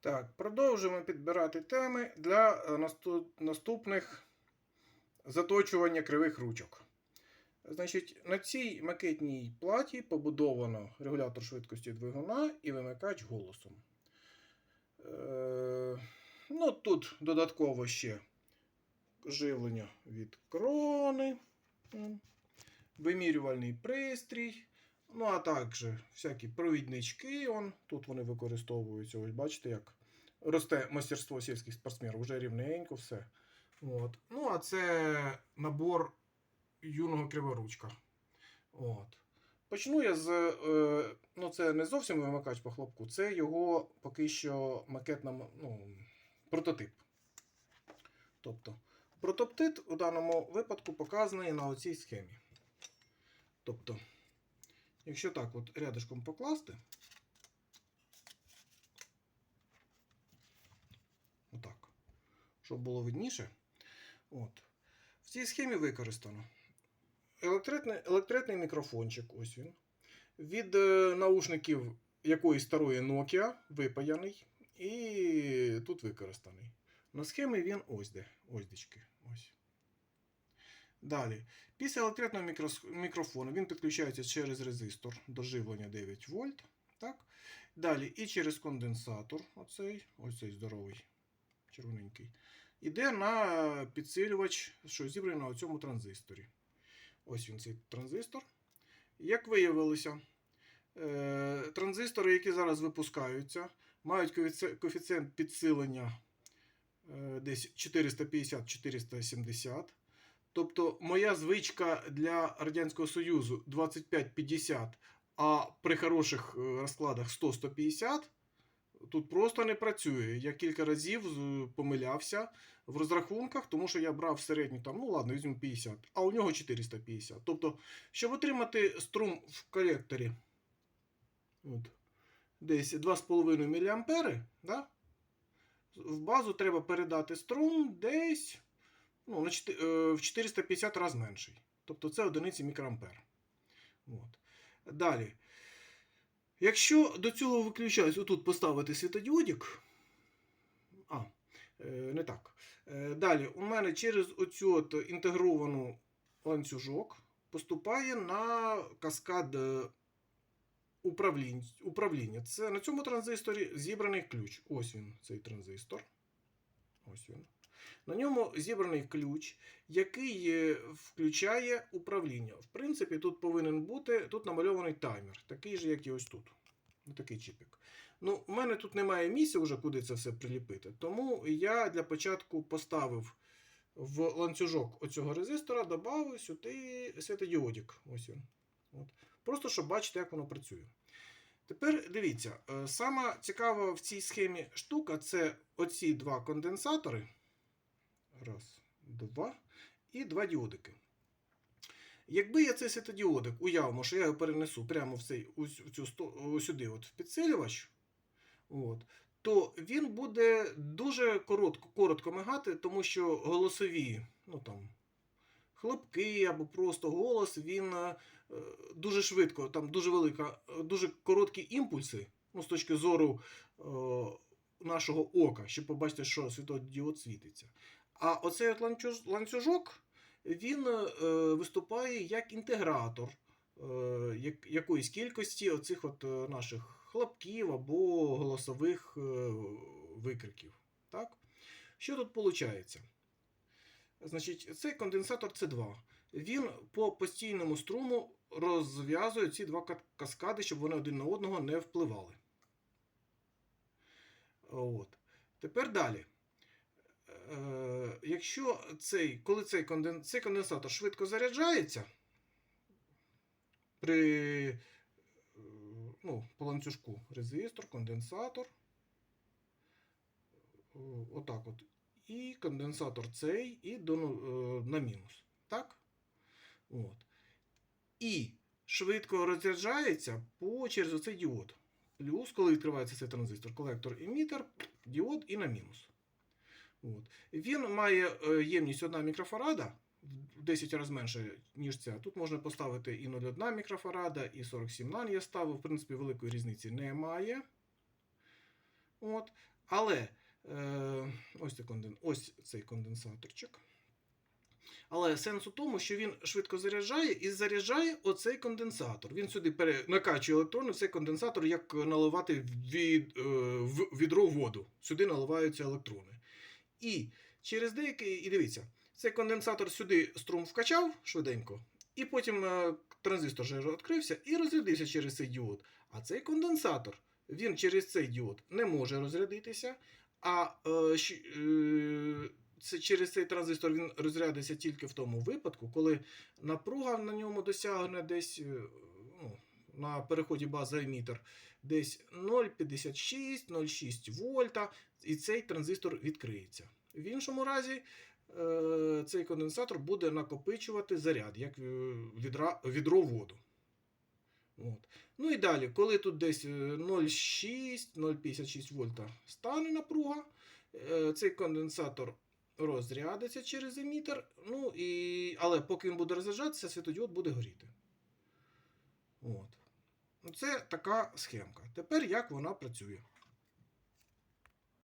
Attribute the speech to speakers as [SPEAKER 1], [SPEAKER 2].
[SPEAKER 1] Так, продовжуємо підбирати теми для е, наступних заточування кривих ручок. Значить, на цій макетній платі побудовано регулятор швидкості двигуна і вимикач голосом. Е, ну, тут додатково ще живлення від крони, вимірювальний пристрій. Ну, а також всякі провіднички. Он, тут вони використовуються. Ось бачите, як росте мастерство сільських спортсменів, вже рівненько все. От. Ну, а це набор юного криворучка. От. Почну я з. Е, ну, це не зовсім вимикач по хлопку, це його поки що макетна ну, прототип. Тобто, прототип у даному випадку показаний на оцій схемі. Тобто, якщо так от рядышком покласти, отак, щоб було видніше, от, в цій схемі використано електритний, електритний мікрофончик, ось він, від е, наушників якоїсь старої Nokia, випаяний, і тут використаний. На схемі він ось де, ось дечки. Далі, після електричного мікрофону він підключається через резистор до живлення 9 вольт. Так? Далі і через конденсатор, оцей, ось цей здоровий, червоненький, іде на підсилювач, що зібраний на цьому транзисторі. Ось він цей транзистор. Як виявилося, е, транзистори, які зараз випускаються, мають коефіці- коефіцієнт підсилення е, десь 450-470. Тобто моя звичка для Радянського Союзу 25-50, а при хороших е, розкладах 100-150, тут просто не працює. Я кілька разів помилявся в розрахунках, тому що я брав середню там, ну ладно, візьму 50, а у нього 450. Тобто, щоб отримати струм в колекторі от, десь 2,5 мА, да? в базу треба передати струм десь ну, на чти- е, в 450 разів менший. Тобто це одиниці мікроампер. От. Далі. Якщо до цього виключаюсь, отут поставити світодіодик. А, е, не так. Е, Далі, у мене через оцю от інтегровану ланцюжок поступає на каскад управління. Це на цьому транзисторі зібраний ключ. Ось він, цей транзистор. Ось він. На ньому зібраний ключ, який е, включає управління. В принципі, тут повинен бути тут намальований таймер, такий же, як і ось тут. Такий чіпик. Ну, у мене тут немає місця вже, куди це все приліпити. Тому я для початку поставив в ланцюжок оцього резистора, додав сюди світодіодик. Ось він. От. Просто щоб бачити, як воно працює. Тепер дивіться, е, сама цікава в цій схемі штука це оці два конденсатори. Раз, два. І два діодики. Якби я цей світодіодик уявимо, що я його перенесу прямо в цей, в цю, сюди, от, в підсилювач, от, то він буде дуже коротко, коротко мигати, тому що голосові, ну там, хлопки або просто голос, він е, дуже швидко, там дуже велика, дуже короткі імпульси, ну, з точки зору е, нашого ока, щоб побачити, що світодіод світиться. А оцей от ланцюжок він е, виступає як інтегратор е, якоїсь кількості оцих от е, наших хлопків або голосових викриків. Так? Що тут виходить? Значить, цей конденсатор С2. Він по постійному струму розв'язує ці два каскади, щоб вони один на одного не впливали. От. Тепер далі. Якщо цей, коли цей, конден, цей конденсатор швидко заряджається при ну, по ланцюжку резистор, конденсатор. Отак от. І конденсатор цей, і до, ну, е, на мінус. Так? От. І швидко розряджається по, через оцей діод. Плюс, коли відкривається цей транзистор, колектор емітер, діод і на мінус. От. Він має е, ємність 1 мікрофарада, в 10 разів менше, ніж ця. Тут можна поставити і 0,1 мікрофарада, і 47 нан я ставив. В принципі, великої різниці немає. От. Але е, ось, цей конден, ось цей конденсаторчик. Але сенс у тому, що він швидко заряджає і заряджає оцей конденсатор. Він сюди пере... накачує електрони цей конденсатор, як наливати від, е, в відро воду. Сюди наливаються електрони. І через деякий, і дивіться, цей конденсатор сюди струм вкачав швиденько, і потім е, транзистор же відкрився і розрядився через цей діод. А цей конденсатор, він через цей діод не може розрядитися, а е, е, це, через цей транзистор він розрядиться тільки в тому випадку, коли напруга на ньому досягне десь е, на переході база емітер десь 0,56, 0,6 вольта, і цей транзистор відкриється. В іншому разі е, цей конденсатор буде накопичувати заряд, як е, відра, відро воду. От. Ну і далі, коли тут десь е, 0,6, 0,56 вольта стане напруга, е, цей конденсатор розрядиться через емітер, ну і... але поки він буде розряджатися, світодіод буде горіти. От. Ну, Це така схемка. Тепер як вона працює.